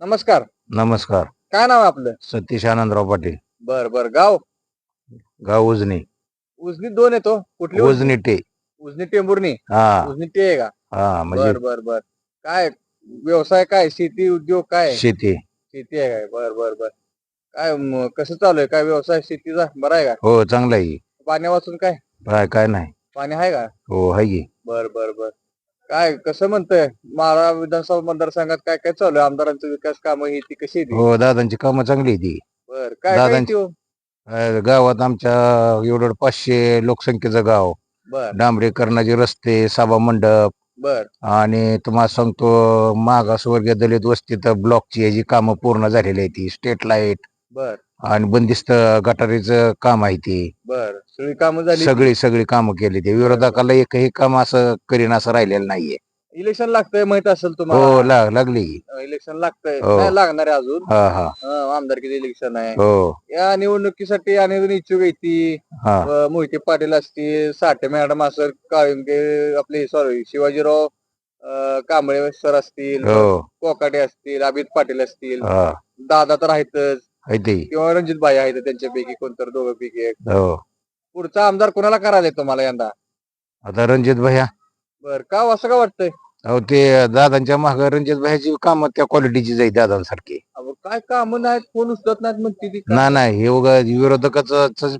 नमस्कार. नमस्कार. काय नाव आहे आपलं? सतीश आनंदराव पाटील. बर बर. गाव? गाव उजनी. उजनी दोन येतो. कुठली उजनी? उजनी टे. उजनी टेंभुर्णी हा. उजनी टे आहे का? हा म्हणजे बर बर बर. काय व्यवसाय काय? शेती उद्योग काय? शेती. शेती आहे काय? बर बर बर. काय म, कसं चालू आहे? काय व्यवसाय शेतीचा? बरा आहे का? हो चांगला आहे. पाण्या वाचून काय? काय काय नाही. पाणी आहे का? हो आहे की. बर बर बर. काय कसं म्हणतंय? माळा विधानसभा मतदारसंघात काय काय चालू आहे? आमदारांचं विकास कामं ही ती कशी? हो दादांची कामं चांगली ती बर काय काय दादांची- हो? अं, गावात आमच्या एवढं पाचशे लोकसंख्येचं गाव. बर. डांबरीकरणाचे रस्ते सभा मंडप. बर. आणि तुम्हाला सांगतो मागासवर्गीय दलित वस्तीत ब्लॉकची याची कामं पूर्ण झालेली आहे ती स्टेट लाइट. बर. आणि बंदिस्त गटारीचं काम आहे ती. बर सगळी कामं झाली? सगळी सगळी कामं केली ते. विरोधकाला एकही काम असं करीन असं राहिलेलं नाहीये. इलेक्शन लागतंय माहीत असेल हो तुम्हाला लाग लागली. की. इलेक्शन लागतंय. हो. लागणार आहे अजून. हा हा. हं, आमदारकीचं इलेक्शन आहे. हो. या निवडणुकीसाठी अनेक इच्छुक आहे ती हा. अं, मोहिते पाटील असतील साठे मॅडम असं काळुंके आपले सॉरी शिवाजीराव अं, कांबळे सर असतील हो. कोकाटे असतील अमित पाटील असतील हा. दादा तर आहेतच. आहे ते किंवा रणजित भाई आहेत त्यांच्यापैकी कोणतर दोघं पैकी एक. हो. पुढचा आमदार कोणाला करायला तुम्हाला यंदा? आता रणजित भैया. बर का हो, असं का वाटतंय? अहो ते दादांच्या माग रणजित भैयाची काम त्या क्वालिटीची जाईल दादांसारखी. अहो, काय काम नाहीत कोण उचलत नाहीत म्हणते ती का? ना नाही हे उगा विरोधकाच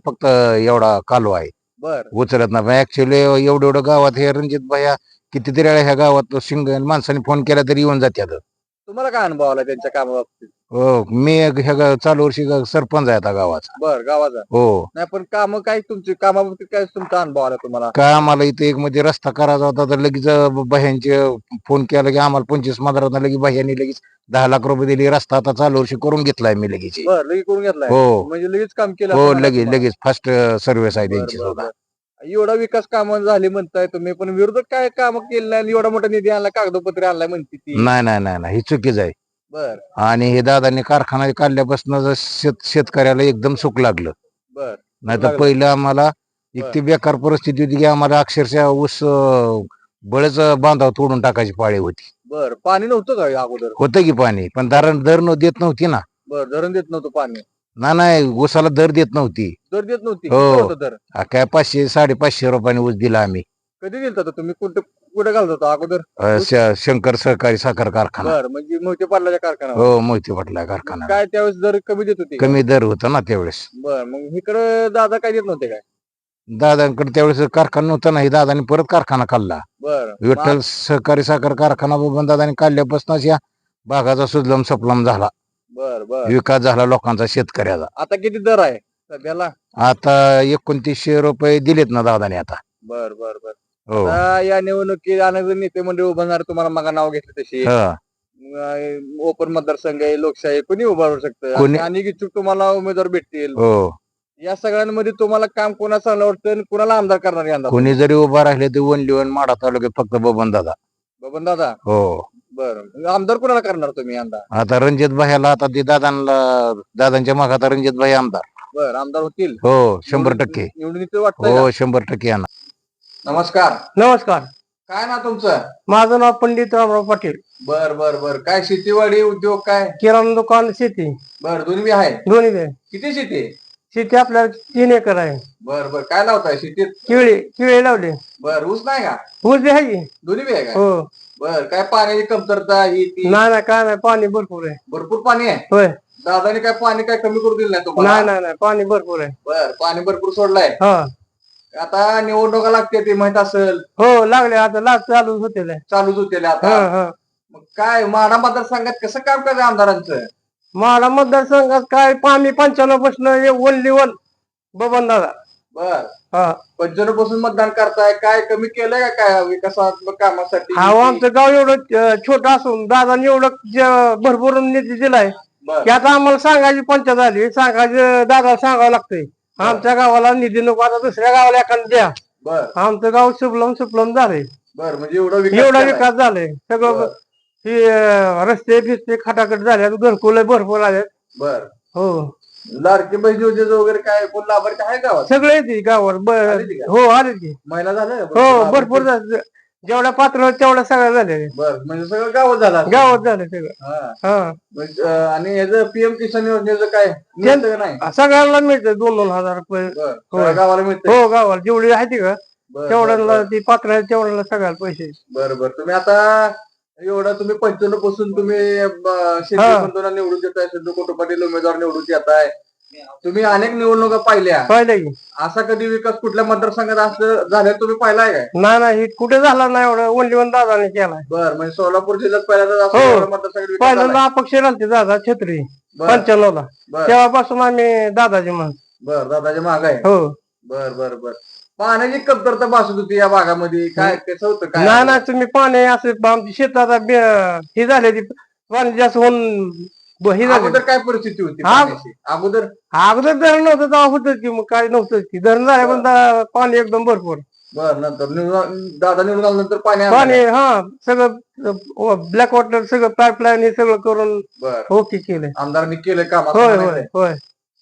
फक्त एवढा कालो आहे. बर. उचलत नाही. ऍक्च्युली एवढं एवढं गावात हे रणजित भैया कितीतरी वेळा ह्या गावात शिंग माणसाने फोन केला तरी येऊन जात्यात. तुम्हाला काय अनुभव आला त्यांच्या कामाबाबतीत? हो मी एक ह्या गा- चालू वर्षी गा- सरपंच आहे आता गावाचा. बर गावाचा. हो. नाही पण काम काय तुमची कामाबाबतीत काय तुमचा अनुभव आला तुम्हाला? का आम्हाला इथे एक मध्ये रस्ता करायचा होता तर लगेच बाह्यांचे फोन केला की आम्हाला पंचवीस मधारात लगेच बाह्यांनी लगेच दहा लाख रुपये दिले. रस्ता आता चालू वर्षी करून घेतलाय मी लगेच. बर लगेच करून घेतलाय. हो. म्हणजे लगेच काम केलं हो असं लगेच तुम्हाला. लगेच फास्ट सर्व्हिस आहे बर, त्यांची बर, सुद्धा. बर. एवढा विकास काम झाली म्हणताय तुम्ही पण विरोधक काय काम केलं नाही आणि एवढा मोठा निधी आणला कागदपत्र आणलाय म्हणते ती. नाही नाही नाही नाही ही चुकीच आहे. बर. आणि हे दादांनी कारखाना काढल्यापासून जर शेत शेतकऱ्याला एकदम सुख लागलं. बर. नाही तर लागलं. पहिलं आम्हाला इतकी बेकार परिस्थिती होती की आम्हाला अक्षरशः ऊस अं, बळच बांधाव तोडून टाकायची पाळी होती. बर पाणी नव्हतं का अगोदर? होतं की पाणी पण धरण न देत नव्हती ना. बर धरण देत नव्हतं पाणी. ना नाही ऊसाला दर देत नव्हती. दर देत नव्हती. हो. किती होतं दर? आ, काय पाचशे साडेपाचशे रुपयाने ऊस दिला आम्ही. कधी दिलता तो तुम्ही? कुठे कुठे घालत होता अगोदर? अं, श- शंकर सहकारी साखर कारखाना. बर म्हणजे मोहिते पाटलाच्या कारखाना. हो मोहिते पाटला कारखाना. काय त्यावेळेस दर कमी देत होती? कमी दर होता ना त्यावेळेस. बर मग इकडे दादा काय देत नव्हते काय? दादांकडे त्यावेळेस कारखाना नव्हता नाही दादानी परत कारखाना काढला. बर. विठ्ठल सहकारी साखर कारखाना बबन दादानी काढल्यापासूनच या भागाचा सुजलम सपलम झाला. बर बर. विकास झाला लोकांचा शेतकऱ्याचा. आता किती दर आहे सध्याला? आता एकोणतीसशे रुपये दिलेत ना दादाने आता. बर बर बर. हो. आता या निवडणुकीत अनेक नेते मंडळी उभारणार तुम्हाला मग नाव घेतलं तशी. हा. ओपन मतदारसंघ आहे लोकशाही कोणी उभारू शकतं? कोणी- आणि अनेक इच्छुक तुम्हाला उमेदवार भेटतील. हो. या सगळ्यांमध्ये तुम्हाला काम कोणाचं चांगलं वाटतं आणि कुणाला आमदार करणार यंदा? कोणी जरी उभा राहिले तर वन लिवन माडा तालुक्यात फक्त बबन दादा. बबन दादा? हो. बर. आमदार कुणाला करणार तुम्ही यंदा? आता रणजित भाईला आता ते दादांना दादांच्या माग आता रणजित भाई आमदार. बर आमदार होतील. हो शंभर टक्के. वाटतंय का? हो शंभर टक्के येणार. नमस्कार. नमस्कार. काय ना तुमचं? माझं नाव पंडित रामराव पाटील. बर बर बर. काय शेतीवाडी उद्योग काय? किराणा दुकान शेती. बर दोन्ही बी आहे? दोन्ही बी. किती शेती आहे? शेती आपल्याला तीन एकर आहे. बर बर. काय लावताय शेतीत? किळी किळे लावले. बर ऊस नाही का? ऊस बी आहे. की? दोन्ही बी आहे का? हो. बर काय पाण्याची कमतरता ही ती? नाही नाही काय नाही पाणी भरपूर आहे. भरपूर पाणी आहे? होय. दादाने काय पाणी काय कमी करू दिलं नाही तुम्हाला? नाही नाही नाही पाणी भरपूर आहे. बर पाणी भरपूर सोडलंय. हा. आता निवडणुका लागते ते माहीत असेल. हो लागले आता लाग चालू होते चालूच होते हा आता. हा मग काय माडा मतदारसंघात कसं काम करायचं आमदारांचं? माडा मतदारसंघात काय पाणी पंच्याण्णवपासून ओनली वन बबन दादा. बर. हा. पंच्याण्णवपासून मतदान करताय काय कमी केलंय का काय विकासात्मक कामासाठी? हा आमचं गाव एवढं छोट असून दादाने एवढं ज- भरपूर निधी दिलाय. बर. की आता आम्हाला सांगायची पंचायत आली सांगायचं दादा सांगावं लागतंय. आमच्या गावाला निधी नको आता दुसऱ्या गावाला एखादं द्या. बर. आमचं गाव सुफलम सुफलम झालंय. बर म्हणजे एवढा विकास एवढा केलाय. विकास झालाय. सगळं बर. हे अं, रस्ते बिस्ते खटाखट झाले घरकुल भरपूर आले बर. हो. लाडकी बहीण योजनेचं वगैरे काय कोण लाभार्थी आहे गावात? सगळे येते गावावर. ब- का? हो आले की. महिना झालं हो भरपूर झाले. जेवढ्या पात्र होत तेवढ्या सगळ्या झालेल्या बर म्हणजे सगळं गावात झालं. गावात झालं सगळं. हा. आणि याचं पीएम किसान योजनेचं काय? मिळतं का नाही? सगळ्यांना मिळतं दोन दोन हजार रुपये. बर सगळ्या गावाला मिळतं हो गावाला. जेवढी आहे ती का? बर, बर, तेवढ्याला. ती पात्र आहे तेवढ्याला सगळ्याला पैसे. बर बर. तुम्ही आता एवढं तुम्ही पंच्याण्णवपासून तुम्ही अं, शेती हा. बंधूंना निवडून देताय सिद्धू कुटुंब पाटील उमेदवार निवडून देताय. तुम्ही अनेक निवडणुका पाहिल्या. पाहिलं की. असा कधी विकास कुठल्या मतदारसंघात असं झालं तुम्ही पाहिलाय काय? नाही नाही कुठे झाला नाही एवढं. ओनली वन दादाने केलाय बर म्हणजे सोलापूर जिल्ह्यात पहिल्यांदा असं हो. मतदारसंघात विकास पहिल्यांदा. अपक्ष राहते दादा छत्री. बर. तेव्हापासून आम्ही दादाजी म्हण बर दादाच्या माग आहे. हो. बर बर बर. पाण्याची कमतरता भासत होती या भागामध्ये. काय कसं होतं काय नाही ना तुम्ही पाणी असं आमची शेतात हे झाले ती पाणी जास्त होऊन ब- हे झाले. अगोदर काय परिस्थिती होती हा. पाण्याची? अगोदर? अगोदर धरण नव्हतं तेव्हा होतं की मग काय नव्हतं की. धरण झाल्या पण दा- पाणी एकदम भरपूर. बर नंतर निवडून- दादा निवडून आल्यानंतर पाणी आलं पाणी? हा सगळं ब्लॅक वॉटर सगळं पाईपलाईन हे सगळं करून बर. ओके केलंय. आमदारांनी केलं काम असं होय म्हणायचंय. होय होय.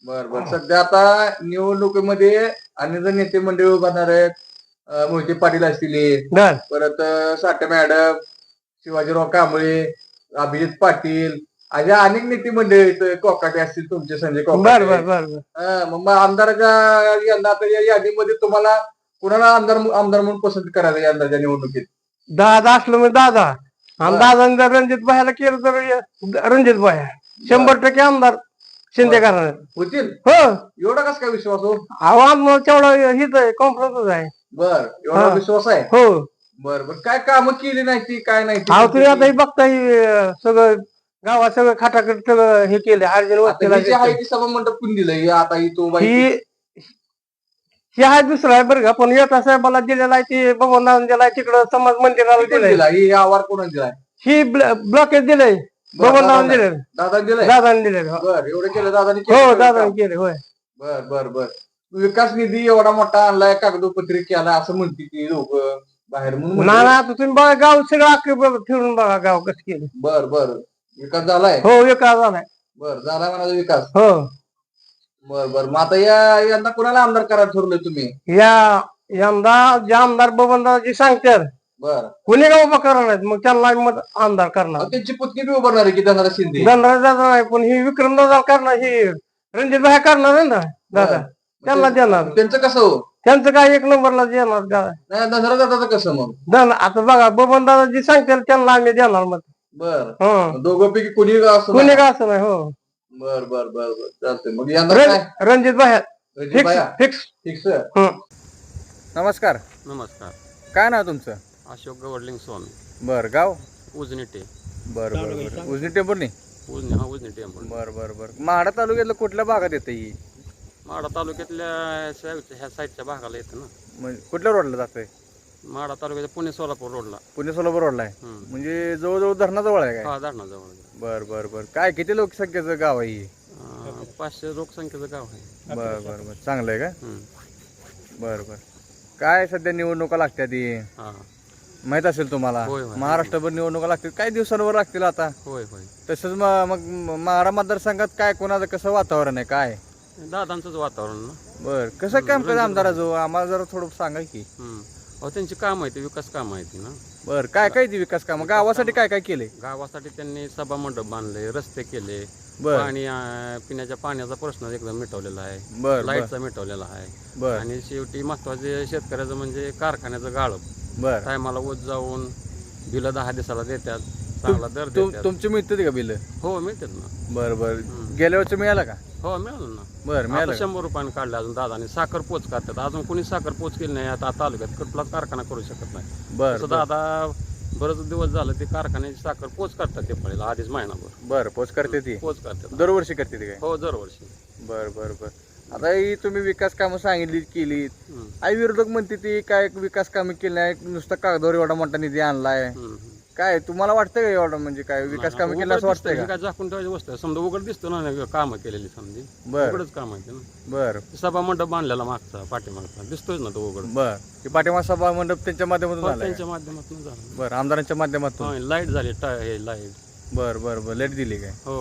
बर बर. सध्या आता निवडणुकीमध्ये जर नेते मंडळी उभारणार आहेत. अं, मोहिते पाटील असतील. बर. परत अं, साठे मॅडम शिवाजीराव कांबळे अभिजित पाटील अशा अनेक नेते मंडळी आहेत कोकाटे असतील तुमचे संजय बर कोकाटे बर बर. मग मग आमदाराच्या यंदा आता या यादीमध्ये तुम्हाला कुणाला आमदार आमदार म्हणून पसंत करायचं यंदाच्या निवडणुकीत? दादा असलं म्हणजे दादा. आणि. दादाने जर रणजित भाईला केलं तर रणजित भाई शंभर टक्के आमदार. शिंदे करणार होतील? हो. एवढा कस काय विश्वास हो? आव्हान तेवढं हिच आहे कॉन्फरन्सच आहे. बर एवढा हा. विश्वास आहे? हो. बर बर. काय कामं केली नाही ती काय नाही ती? अहो तुम्ही आता हे बघता हे, अं, सगळं गावात सगळं खाटाकडे सगळं हे केले हरजन आता ही जी आहे ती सभा मंडप कोण दिलंय? आता ही तो बाई ही ही आहे दुसरं आहे बरं का पण येता साहेबाला दिलेला आहे ते भगवान दिला आहे तिकडं समाज मंदिराला कोण दिलंय. दिला ही आवार कोण दिलाय? ही ब्लॉकेज दिलंय. भगवान दादाने- दिले दादा दादाने दिले हो. बर एवढं केलं दादानी हो, दादाने केले. होय. बर बर बर. विकास निधी एवढा मोठा आणलाय कागदोपत्री केला असं म्हणते ती लोक बाहेर म्हणून ना. ना तुम्ही बघा गाव सगळं बघा, फिरून बघा गाव कसं केलं. बर बर. विकास झालाय? हो एका झालाय. बर झालाय म्हणाचा विकास? हो. बर बर. मग आता या यंदा कोणाला आमदार करायला ठरलंय तुम्ही? या यंदा जे आमदार बबनदाजी सांगतात बर. कुणी का उभा करणार मग त्यांना मत आमदार करणार. त्यांची पुतणी बी उभारणार आहे की धनराज शिंदे? धनराज दादा नाही पण ही विक्रम दादा करणार ही रणजित भाई करणार आहे ना दादा? त्यांना देणार. त्यांचं कसं हो? त्यांचं काय एक नंबरला देणार दादा नाही धनराज दादाचं कसं मग? धन आता बघा बबन दादा जी सांगतील त्यांना आम्ही देणार मग. बर. हं. दोघं पैकी कोणी असं कुणी का असं नाही हो. बर बर बर बर. चालतंय. मग काय? रण- रणजित भाई. रणजित फिक्स भाया, फिक्स ठीक सर. नमस्कार. नमस्कार. काय नाव तुमचं? अशोक गवडलिंग स्वामी. बर गाव? उजनी टे बर बर बर. उजनी टेंबूरनी उजनी हा उजनी टेम्पल बर बर बर. माडा तालुक्यातलं कुठल्या भागात येतं ही? माडा तालुक्यातल्या साईडच्या- ह्या साईडच्या भागाला येतं ना. म्हणजे कुठल्या रोडला जातंय? माडा तालुक्याच्या पुणे सोलापूर रोडला पुणे सोलापूर रोडला आहे. हम्म. म्हणजे जवळजवळ धरणाजवळ आहे काय? हा धरणाजवळ बर बर बर. काय किती लोकसंख्येचं गाव आहे ही? अं, पाचशे लोकसंख्येचं गाव आहे. बर बर बर. चांगलं आहे का? हम्म. बर बर. काय सध्या निवडणुका लागतात ही? हा. माहीत असेल तुम्हाला. होय, होय. महाराष्ट्रभर निवडणुका लागतील. काही दिवसांवर लागतील आता. होय होय. तसंच म- मग म- माढा मतदारसंघात काय कोणाचं कसं वातावरण आहे काय? दादांचंच वातावरण ना. बर कसं काम करत आमदाराजो आम्हाला जरा थोडं सांगा की. हम्म. अहो त्यांची काम आहे ती विकास काम आहे ती ना. बर काय काय ती विकास काम. गावासाठी काय काय केले? गावासाठी त्यांनी सभा मंडप बांधले रस्ते केले. बर. पाणी अं, पिण्याच्या पाण्याचा प्रश्न एकदम मिटवलेला आहे. बर बर. लाईटचा मिटवलेला आहे. बर. आणि शेवटी महत्त्वाचे शेतकऱ्याचं म्हणजे कारखान्याचं गाळप. बर. टायमाला ओत जाऊन बिलं दहा दिवसाला देतात चांगला दर तुम- देतात. तुमची मिळते का बिल? हो मिळतात ना. बर बर. गेल्या वर्षी मिळाला का? हो मिळालं ना. बर मिळालं आता का? शंभर रुपयाने काढले अजून दादाने. साखर पोच करतात. अजून कोणी साखर पोच केली नाही आता तालुक्यात कुठला कारखाना करू शकत नाही. बर तसं दादा बरेच दिवस झालं ते कारखान्याची साखर पोच करतात ते पडेल आधीच महिनाभर. बर पोच करते ती. पोच करतात. दरवर्षी करते ती काय? हो दरवर्षी. बर बर बर. आता ही तुम्ही विकास कामं सांगितली केली हम्म. आई विरोधक म्हणते ती काय विकास कामं केली नाही नुसतं कागदावर एवढा मोठा निधी आणलाय. काय तुम्हाला वाटतं का एवढं? म्हणजे काय विकास कामं केलं असं वाटतंय का? काय झाकून ठेवायची वस्तू आहे. समजा उघड दिसतो ना कामं केलेली समजी. बर. उघडच काम आहे ते ना. बर. सभा मंडप बांधलेला मागचा पाठीमागचा. दिसतोय ना तो उघड. बर. पाठिंबा सभा मंडप त्यांच्या माध्यमातून झालाय. त्यांच्या माध्यमातून झालं. बर आमदारांच्या माध्यमातून. लाइट झाली टा- हे लाइट. बर बर बर. लेट दिली काय? हो.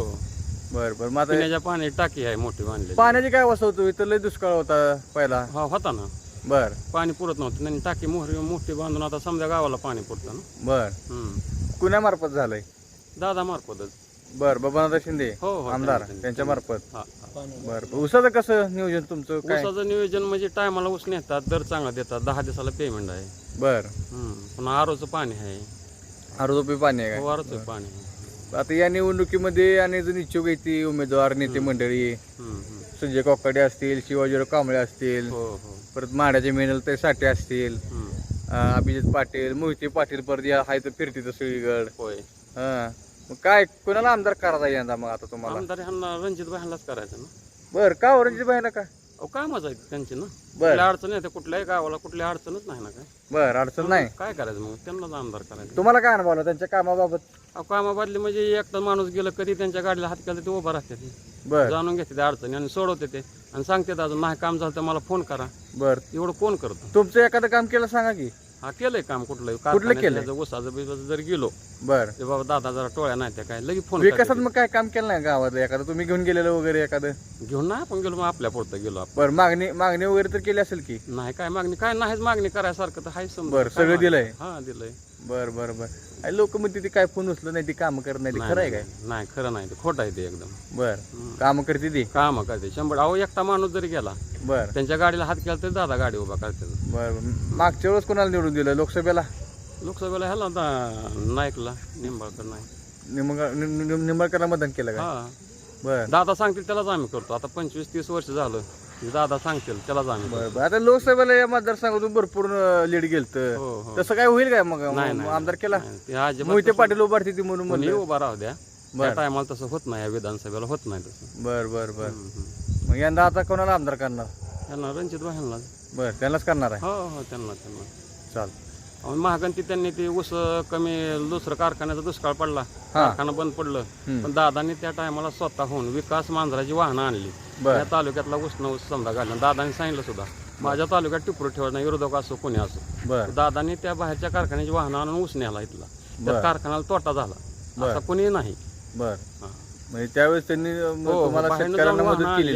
बर बर. मग आता पिण्याच्या पाणी टाकी आहे मोठी बांधलेली. पाण्याची काय अवस्था होतो? इथं लय दुष्काळ होता पहिला. हा होता ना. बर. पाणी पुरत नव्हतं. त्यांनी टाकी मोहरी मोठी बांधून आता समजा गावाला पाणी पुरतं ना. बर. हम्म. कुणामार्फत झालंय? दादा मार्फतच बर. बबनदादा शिंदे हो हो आमदार त्यांनी- त्यांच्या मार्फत. हा, हा. बर उसाचं कसं नियोजन तुमचं? काय? ऊसाचं नियोजन म्हणजे टायमाला ऊस नेतात दर चांगला देतात. दहा दिवसाला पेमेंट आहे. बर. हम्म. पुन्हा आरोचं पाणी आहे. आरोपी पाणी आहे हो आरोचं पाणी आहे. काय आता या निवडणुकीमध्ये आणि जण इच्छुक येते उमेदवार नेते मंडळी. संजय कोकाडे असतील शिवाजीराव कांबळे असतील हो हो. परत माड्याचे मेनल ते साठे असतील. अभिजित पाटील मोहिते पाटील परत या हाय तर फिरती तर सगळीकड. होय. हा. मग काय कोणाला आमदार करायचा यंदा मग आता तुम्हाला? आमदार ह्यांना रणजित भाईलाच करायचं ना. बर का औरंगजेब भाईला का? अहो कामच आहे त्यांची ना. बर. कुठल्या अडचण येते कुठल्याही गावाला कुठली अडचणच नाही ना काय. बर अडचण नाही. काय करायचं मग? त्यांनाच आमदार करायचं. तुम्हाला काय अनुभव आला त्यांच्या कामाबाबत? अहो कामाबदली म्हणजे एकटा माणूस गेलं कधी त्यांच्या गाडीला हात केला ते उभा राहते ते. बर. जाणून घेते ते अडचणी आणि सोडवते ते. आणि सांगते अजून नाही काम झालं तर मला फोन करा. बर. एवढं कोण करतो? तुमचं एखादं काम केलं सांगा की. हा केलंय काम कुठलं? केलंय? उसाचं बिसाचं जर गेलो बर. ते बाबा दादा जरा टोळ्या नाही त्या काय लगेच फोन विकासात मग काय काम केलं नाही गावात एखादं तुम्ही घेऊन गेलेलं वगैरे एखादं? घेऊन नाही आपण गेलो मग आपल्या पुरतं गेलो आपण. बर मागणी मागणी वगैरे तर केली असेल की? नाही काय मागणी काय नाहीच मागणी करायसारखं तर हाय समजा. बरं, काय सगळं मागणी? दिलंय? हा दिलंय. बर बर बर. लोक म्हणते ती काय फोन उचलत नाही ती काम करत नाही ती खरं आहे काय? नाही, खरं नाही ते खोटं आहे ते एकदम. बर. काम करते ती? काम करते. शंभर अहो एकटा माणूस जरी गेला बर. त्यांच्या गाडीला हात केला तरी दादा गाडी उभा करते. बर. मागच्या वेळेस कोणाला निवडून दिलं? लोकसभेला? लोकसभेला ह्याला आता नाईकला निंबाळकर नाही. निम- निंबाळकरला मतदान केलं का हा. बर. दादा सांगतील त्यालाच आम्ही करतो. आता पंचवीस तीस वर्ष झालं. दादा सांगतील त्यालाच आम्ही बर करतो. बर. आता लोकसभेला या मतदारसंघातून भरपूर लीड गेलत. हो हो. तसं काय होईल काय मग? नाही, नाही, आमदार केला? नाही. ते अजिबात मोहिते पाटील उभारती ती म्हणून कोणी म्हणलं. उभा राहू द्या. बर. त्या टायमाला तसं होत नाही या विधानसभेला होत नाही तसं. बर बर बर. मग यंदा आता कोणाला आमदार करणार? त्यांना रणजित भाईंना बर त्यांनाच करणार आहे. हो हो त्यांना त्यांना. चाल अहो, महागंती त्यांनी ते ऊस कमी दुसरं कारखान्याचा दुष्काळ पडला कारखाना बंद पडलं. पण दादांनी त्या टायमाला स्वतःहून विकास मांजराची वाहनं आणली. बर. या तालुक्यातला ऊस ऊस समजा घालला दादांनी सांगितलं सुद्धा माझ्या तालुक्यात टिपरू ठेवत नाही विरोधक असो कोणी असो. बर. दादांनी त्या बाहेरच्या कारखान्याची वाहनं आणून नेला इथला. त्या कारखान्याला तोटा झाला. असा कोणी नाही. बर. हा. म्हणजे त्यावेळेस त्यांनी हो.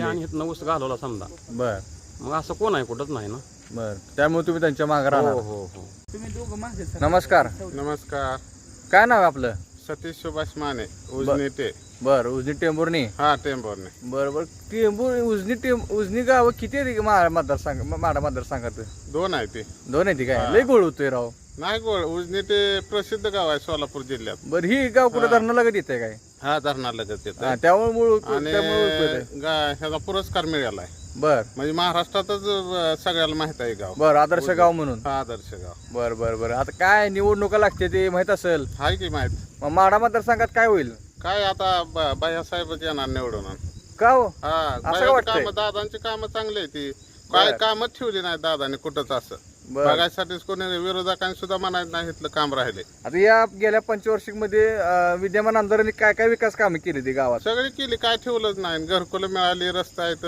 आणि इथनं ऊस घालवला समजा. बर. मग असं कोण आहे कुठंच नाही ना. बर. त्यामुळे तुम्ही त्यांच्या मागे हो राहणार हो हो. नमस्कार. नमस्कार. काय नाव आहे आपलं? सतीश सुभाष माने उजनी ते बर उजनी टेंभुर्णी. हा टेंबोरने बर बर. टेंभूर उजनी टेंब उजनी गाव किती आहे ती मा- मतदारसंघ म- माडा मतदारसंघात दोन आहे ते. दोन आहे ती काय? लय गोळ होतोय राव. नाही गोळ उजनी ते प्रसिद्ध गाव आहे सोलापूर जिल्ह्यात. बर ही गाव कुठं धरणं लगत येते काय? हा धरणाला लगत येत हा, त्यामुळे मूळ आणि त्यामुळे. गा- ह्याचा पुरस्कार मिळाला आहे बर. म्हणजे महाराष्ट्रातच अं, सगळ्याला माहीत आहे गाव. बर आदर्श गाव म्हणून. हा आदर्श गाव. बर बर बर. आता काय निवडणुका लागते ते माहीत असेल? हाय की माहीत. मग माडा मतदारसंघात काय होईल? काय आता ब- बायासाहेबच येणार निवडून. का हो? हा वाटतंय? कामं दादांची कामं चांगली आहे ती. काय कामच ठेवली नाही दादाने कुठंच असं. बर. बघायसाठीच कोणी विरोधकांनी सुद्धा म्हणायचं नाही इथलं काम राहिले. आता या गेल्या पंचवार्षिकमध्ये विद्यमान आमदारांनी काय काय विकास कामे केली ती गावात? सगळी केली काय ठेवलंच नाही. घरकुलं मिळाली रस्ता आहेत.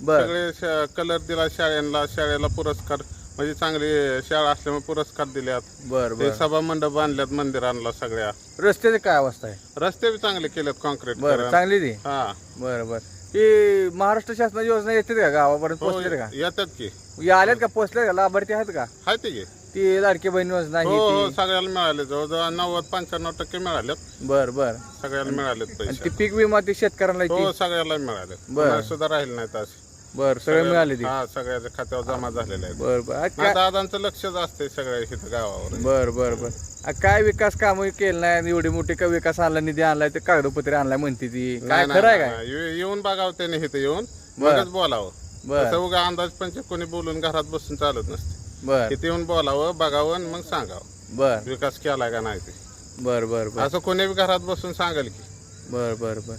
बर. सगळे कलर दिला शाळेला शाळेला पुरस्कार म्हणजे चांगली शाळा असल्यामुळे पुरस्कार दिल्यात. बर ते बर. सभा मंडप बांधल्यात मंदिरांना सगळ्या. रस्त्याची काय अवस्था आहे? रस्ते बी चांगले केलेत कॉन्क्रीट बर चांगली ती? हा. बर बर. ही महाराष्ट्र शासनाची योजना येते का गावापर्यंत हो पोहोचले का? येतात की. या आल्यात का? पोहोचले का? लाभार्थी आहेत का? हाय ते की. ती लाडकी बहीण योजना हो ही हो ती. सगळ्याला मिळाले. जवळजवळ नव्वद पंच्याण्णव टक्के मिळालेत. बर बर. सगळ्याला मिळालेत आणि पैसे. ती पीक विमा ती शेतकऱ्यांना हो सगळ्याला मिळाले बर. कोणाला सुद्धा राहिले नाहीत असे बर सगळे मिळाले ती. हा सगळ्याच्या खात्यावर जमा झालेले आहेत. बर बर. आ, ना काय दादांचं लक्षच असते सगळ्या इथं गावावर. बर बर बर. आ, काय विकास काम केलं नाही एवढी मोठी का विकास आणला निधी आणलाय ते कागदपत्रे आणलाय म्हणते ती. काय नाही, खरं आहे नाही, काय? नाही. ये- येऊन बघावं त्याने इथं येऊन. मगच बोलावं. बर. तसं उगा अंदाज पंच कोणी बोलून घरात बसून चालत नसते. बर. तिथे येऊन बोलावं बघावं आणि मग सांगावं. बर. विकास केलाय का नाही ते. बर बर बर. असं कोणी बी घरात बसून सांगेल की. बर बर बर.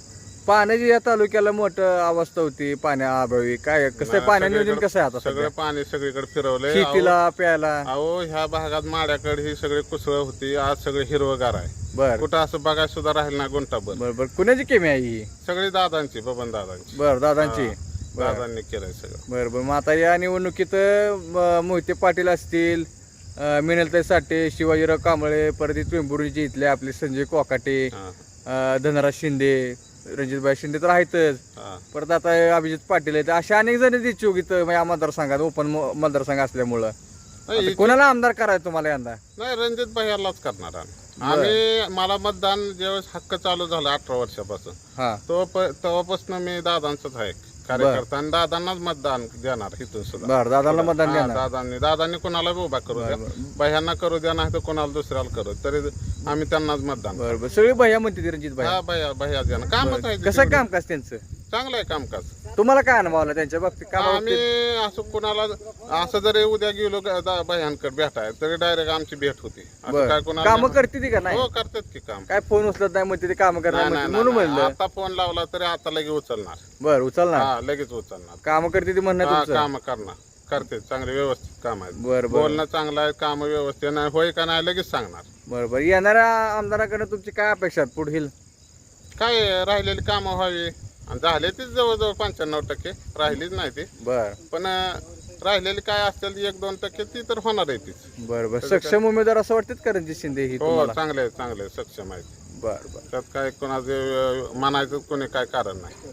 पाण्याची या तालुक्याला मोठं अवस्था होती पाण्याअभावी काय कसं पाण्या नियोजन कसं आहे आता सगळं सगळं पाणी सगळीकडे फिरवलंय. अहो शेतीला प्यायला? अहो, ह्या भागात माड्याकडे ही सगळी कुसळ होती आज सगळे हिरवगार आहे. बर. कुठं असं बघायला सुद्धा राहील ना गुंटाभर बर बर. कुणाची केमी आहे ही? सगळी दादांची बबन दादांची. बर दादांची. बर. दादांनी केलंय सगळं. बर बर. मग आता या निवडणुकीत मोहिते पाटील असतील अ, मिनलताई साठे शिवाजीराव कांबळे परत टेंभुर्णीचे इथले आपले संजय कोकाटे हा. अ, धनराज शिंदे रणजितभाई शिंदे तर आहेतच. हा. परत आता अभिजित पाटील आहेत. अशा अनेक जण इच्छुक इथं या मतदारसंघात ओपन मतदारसंघ असल्यामुळं. नाही, आता कोणाला आमदार करायचं तुम्हाला यंदा? नाही रणजित भैयालाच करणार आम्ही आम्ही मला मतदान ज्यावेळेस हक्क चालू झाला अठरा वर्षापासून हा. तो तेव्हापासून मी दादांचाच आहे. कार्यकर्ता आणि दादांनाच मतदान देणार इथून सुद्धा. बर दादाला मतदान हा, देणार. दादांनी दादांनी कोणाला बी उभा करू द्या. भैयांना करू द्या नाही तर कोणाला दुसऱ्याला करू. तरी आम्ही त्यांनाच मतदान सगळी भैया म्हणते रणजित भाई हा भैया भैया द्या ना कामच आहे कसं कामकाज त्यांचं? चांगलं आहे कामकाज. तुम्हाला काय अनुभव आला त्यांच्या बाबतीत? काय आम्ही असं कोणाला असं जरी उद्या गेलो दा- भैयांकडे भेटाय तरी डायरेक्ट आमची भेट होती. असं काय कोणाला काम करते ती का नाही? हो करतात की काम. काय फोन उचलत नाही म्हणते ते काम करणार नाही, म्हणते म्हणून नाही, म्हणलं. आता फोन लावला तरी आता लगेच उचलणार. बर उचलणार. हा लगेच उचलणार. काम करते ती म्हणणं हा तुमचं. काम करणार. करते चांगले व्यवस्थित काम आहेत. बर बर. बोलणं चांगलं आहे काम व्यवस्थित नाही होय का नाही लगेच सांगणार. बर बर. येणाऱ्या आमदाराकडे तुमची काय अपेक्षा आहेत पुढील? काय आहे, राहिलेली कामं व्हावी? आणि झाले ती जवळजवळ पंच्याण्णव टक्के. राहिलीच नाही ती. बर. पण राहिलेली काय असतील एक दोन टक्के ती तर होणार आहे तीच. बर बर. सक्षम उमेदवार असं वाटतात का रणजित शिंदे ही हो तुम्हाला? चांगले आहे, चांगले आहे, सक्षम आहेत. बर बर. त्यात काय कोणाचे अं, म्हणायचं कोणी काय कारण नाही.